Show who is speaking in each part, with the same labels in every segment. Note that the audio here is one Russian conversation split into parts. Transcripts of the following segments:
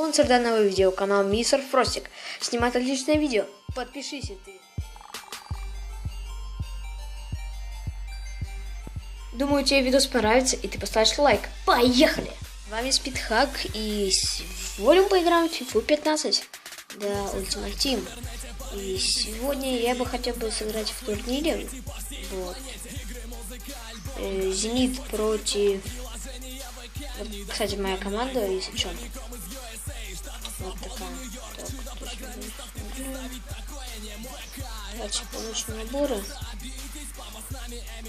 Speaker 1: Спонсор данного видео канал Мистер Фростик. Снимает отличное видео. Подпишись ты. Думаю, тебе видос понравится и ты поставишь лайк. Поехали! С вами Спидхак и сегодня мы поиграем в FIFA 15 для Ultimate Team. И сегодня я бы хотел бы сыграть в турнире. Вот. Э, Зенит против... Кстати, моя команда, если что. Вот такая. Так, Давайте получим наборы.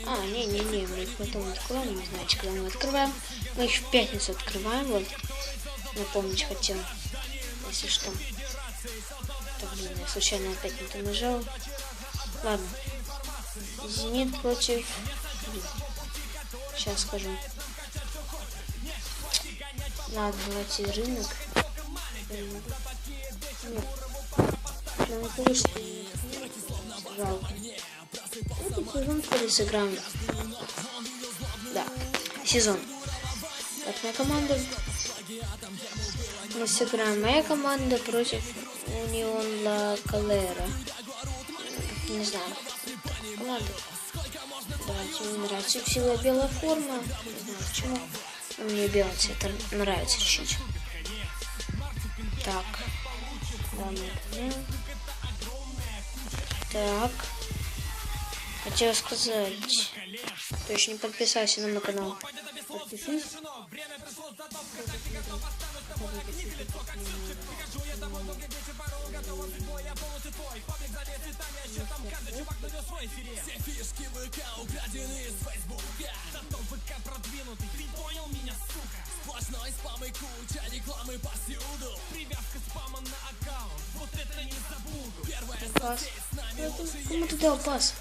Speaker 1: А, не-не-не, мы потом откроем, не знаете, когда мы открываем. Мы их в пятницу открываем, вот. Напомнить хотел, если что. Так, блин, я случайно опять не то нажал. Ладно. Зенит против... Сейчас скажу. Ладно, давайте рынок. Этот сезон ли сыграем? Да, сезон. Так, моя команда. Мы сыграем моя команда против Унион Ла Калера. Не знаю. Команда. Давайте, мне нравится всего белая форма. Не знаю почему. Мне белый цвет нравится чуть-чуть. Так. Так. Хотела сказать, кто еще не подписался на мой канал, подпишись.
Speaker 2: Все фишки ВК украдены из Фейсбука. Зато ВК продвинутый, ты понял меня, сука? Сплошной спам и куча рекламы повсюду Привязка спама на аккаунт, вот это не забуду. Первая
Speaker 1: Пас.
Speaker 2: соцсеть с нами
Speaker 1: Это-
Speaker 2: лучше
Speaker 1: Кому ты дал пас?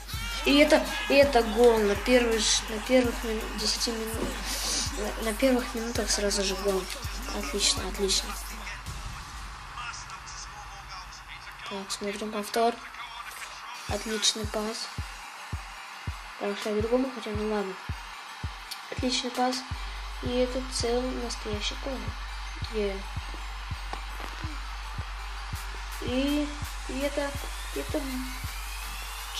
Speaker 1: И это, и это гол на первых, на первых мин- 10 минут. На, на первых минутах сразу же гол. Отлично, отлично. Так, смотрим повтор. Отличный пас. Так, что другому хотя ну ладно. Отличный пас. И это целый настоящий гол. И, и это, это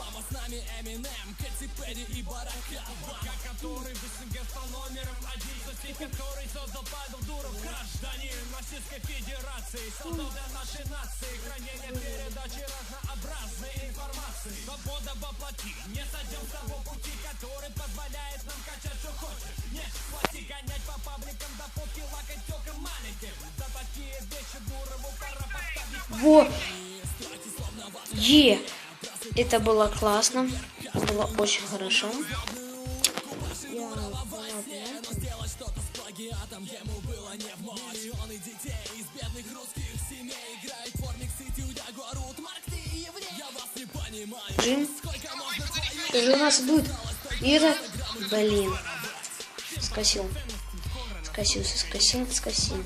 Speaker 1: нарушил, нарушил.
Speaker 2: Который в СНГ стал номером один Сосед, который создал Павел Дуров Гражданин Российской Федерации Создал для нашей нации Хранение передачи разнообразной информации Свобода воплоти Не сойдем с того пути, который позволяет нам качать, что хочешь Не плати гонять по пабликам До фотки лакать тёлкам маленьким За такие вещи Дурову пора поставить
Speaker 1: Во! Е! Это было классно. Было очень хорошо. Джим. Же у нас будет. И это... Блин. Скосил. Скосился, скосил, скосил.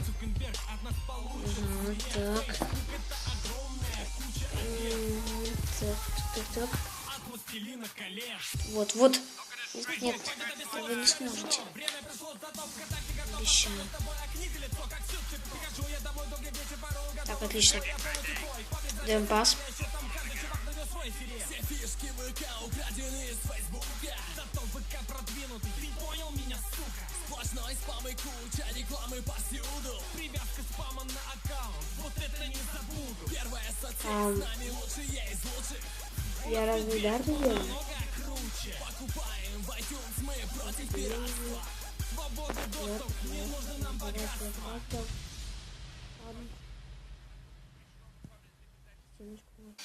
Speaker 1: Ага, так. Так. Вот, вот. Нет, вы не сможете. Обещаю. Так, отлично. Даем пас. Ам, Я разве делаю?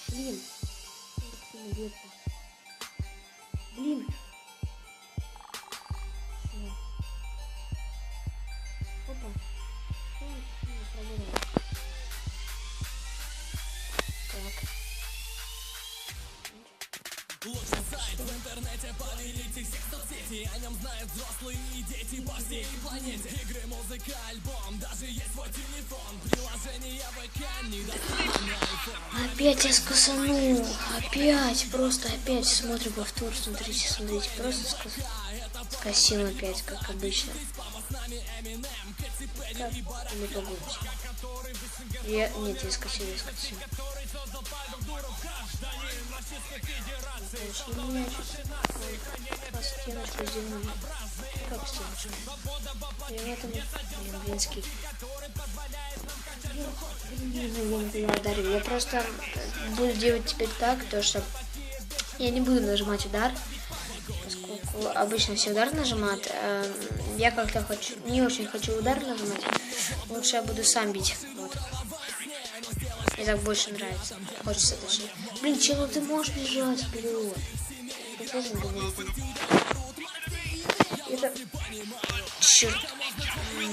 Speaker 1: Блин. Блин. Опять я скосанул. Опять, просто опять. Смотрю повтор, смотрите, смотрите. Просто скос... скосил опять, как обычно. Как не погодить. Я... Нет, я скосил, я скосил. Конечно, меня по стеночку сделали. Как стеночку? Я в этом... Блин, блинский. Я ударил. Я просто буду делать теперь так, то что я не буду нажимать удар, поскольку обычно все удар нажимают. Э, я как-то хочу, не очень хочу удар нажимать. Лучше я буду сам бить. Вот. Мне так больше нравится. Хочется даже. Блин, чего ты можешь бежать вперед? Это... Черт.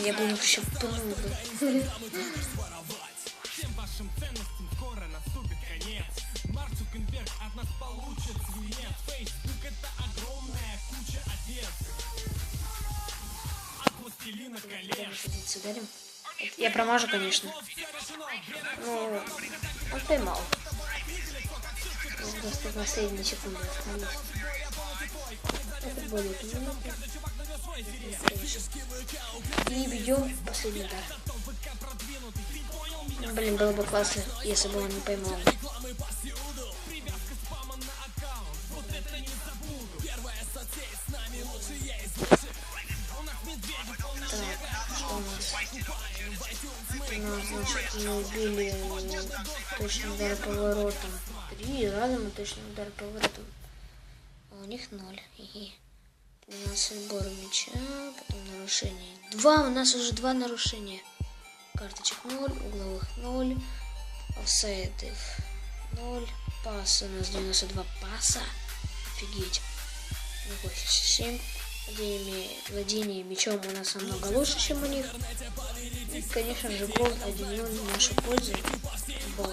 Speaker 1: Я бы их еще пнул бы.
Speaker 2: Всем вашим ценностям скоро наступит конец. Марк Цукерберг от нас получит свинец. Фейсбук это огромная куча овец. От пластилина колец.
Speaker 1: Позицию ударим. Я промажу, конечно. Ну, он поймал. Просто последние секунды минуты. И бьем последний удар. Блин, было бы классно, если бы он не поймал. Значит, мы убили точный удар поворотом. Три раза мы точный удар поворотом. У них ноль. Хи-хи. 12 сбор мяча, потом нарушение. Два, у нас уже два нарушения. Карточек 0, угловых 0, офсайдов 0, пас у нас 92 паса. Офигеть. 87. Владение, владение мячом у нас намного лучше, чем у них. И, конечно же, гол 1-0 в нашу пользу. Был.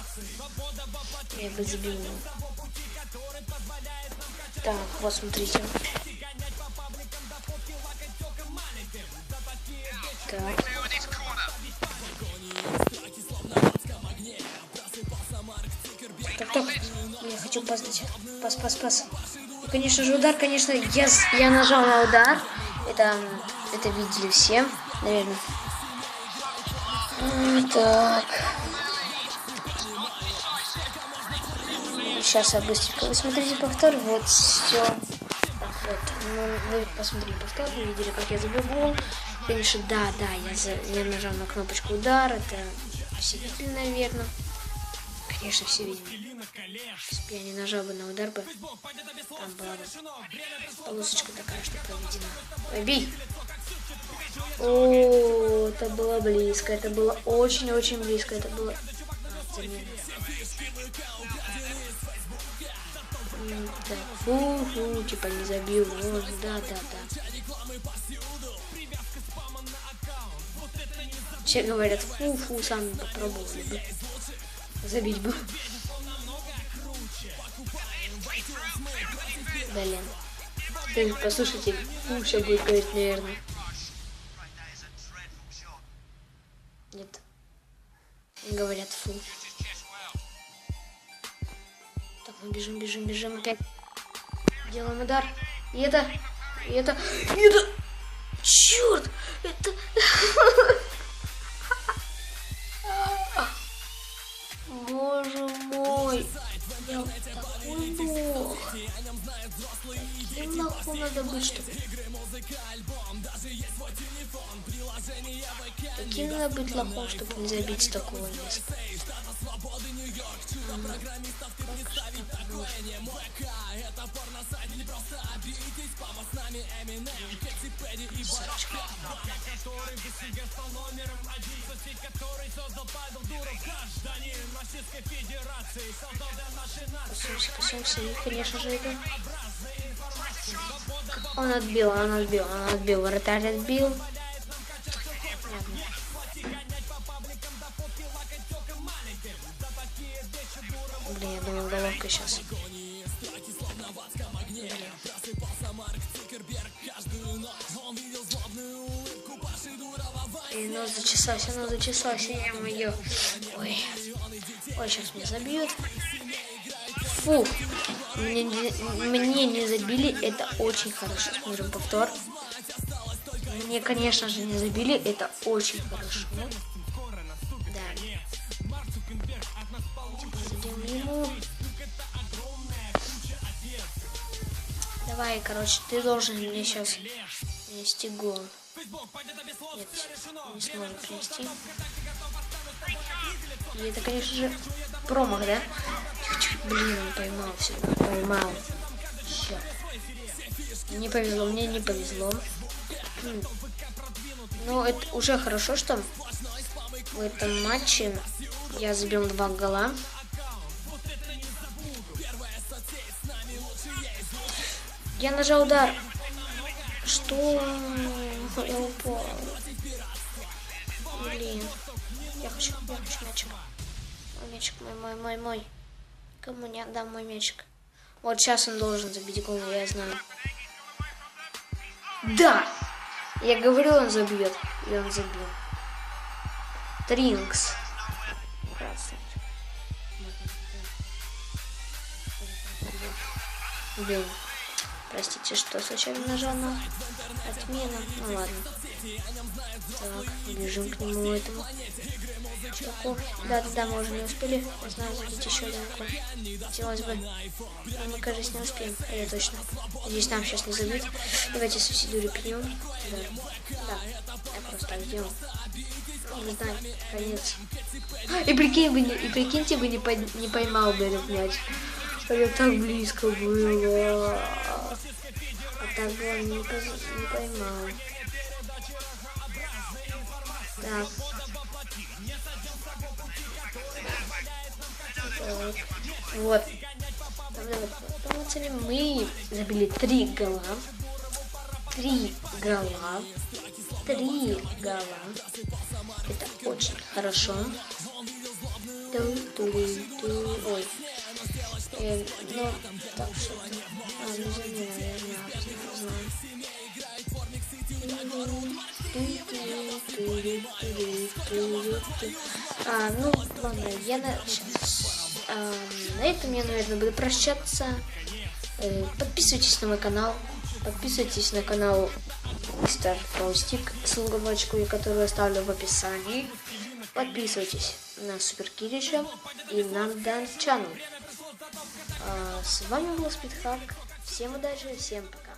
Speaker 1: Я бы забил. Так, вот смотрите. Так. Так, так. Я хочу пас. Пас, пас, пас. Конечно же, удар, конечно, я, я нажал на удар. Это, это видели все, наверное. Так. Сейчас я быстренько. Вы смотрите повтор, вот все. Так, вот. Ну, вы посмотрели повтор, вы видели, как я забил гол. Конечно, да, да, я, за, я нажал на кнопочку удар, это все видели, наверное. Конечно, все видели. Если бы я не нажал бы на удар бы, там была бы полосочка такая, что проведена. Ой, бей! О, это было близко, это было очень-очень близко, это было... Так, фу-фу, типа не забил, вот, да, да, да. Все говорят, фу-фу, сами попробовали бы. Забить бы. Блин. Ты послушайте, фу, все будет говорить, наверное. Нет. Говорят фу. Бежим, бежим, бежим опять. Делаем удар. И это... И это... И это... Черт! Это... Каким лохом надо быть, чтобы... Каким надо быть лохом, чтобы не забить такого места? И, конечно же, это... Он отбил, он отбил, он отбил, вратарь отбил. Блин, я думал, головка сейчас. И нос зачесался, нос зачесался, я мое. Ой. Ой, сейчас меня забьют. Фу. Мне не, мне не забили, это очень хорошо. Смотрим повтор. Мне, конечно же, не забили, это очень хорошо. Да. Давай, короче, ты должен мне сейчас принести гол. Нет, не сможет принести. И это, конечно же, промах, да? Блин, поймал все. Поймал. Черт. Не повезло, мне не повезло. Хм. Но это уже хорошо, что в этом матче я забил два гола. Я нажал удар. Что? Я упал. Блин. Я хочу, я хочу мячик. Мячик, мой, мой, мой, мой. Кому не отдам мой мячик? Вот сейчас он должен забить гол, я знаю. Да! Я говорил, он забьет. И он забил. Тринкс. Красный. Блин. Простите, что случайно нажал на отмену. Ну ладно. Так, бежим к нему этому чуваку. Да, да, да, мы уже не успели. Я знаю, забить еще один гол. Хотелось бы. Но мы, кажется, не успеем. Это точно. Здесь нам сейчас не забить. Давайте субсидию репнем. Да. да, я просто так сделал. Не знаю, конец. И прикинь бы не, и прикиньте бы не, по, не поймал бы этот мяч. Это так близко было. А так бы он не, не поймал. Так. Так. Вот. Там, мы забили три гола. Три гола. Три гола. Это очень хорошо. Ой. Ну, так что А, забила, я не знаю. А, ну, ладно, я на... А, на этом я, наверное, буду прощаться. Э, подписывайтесь на мой канал. Подписывайтесь на канал Мистер Фаустик, ссылочку, которую оставлю в описании. Подписывайтесь на Супер Кирича и на Дан Channel. А, с вами был Спидхак. Всем удачи, всем пока.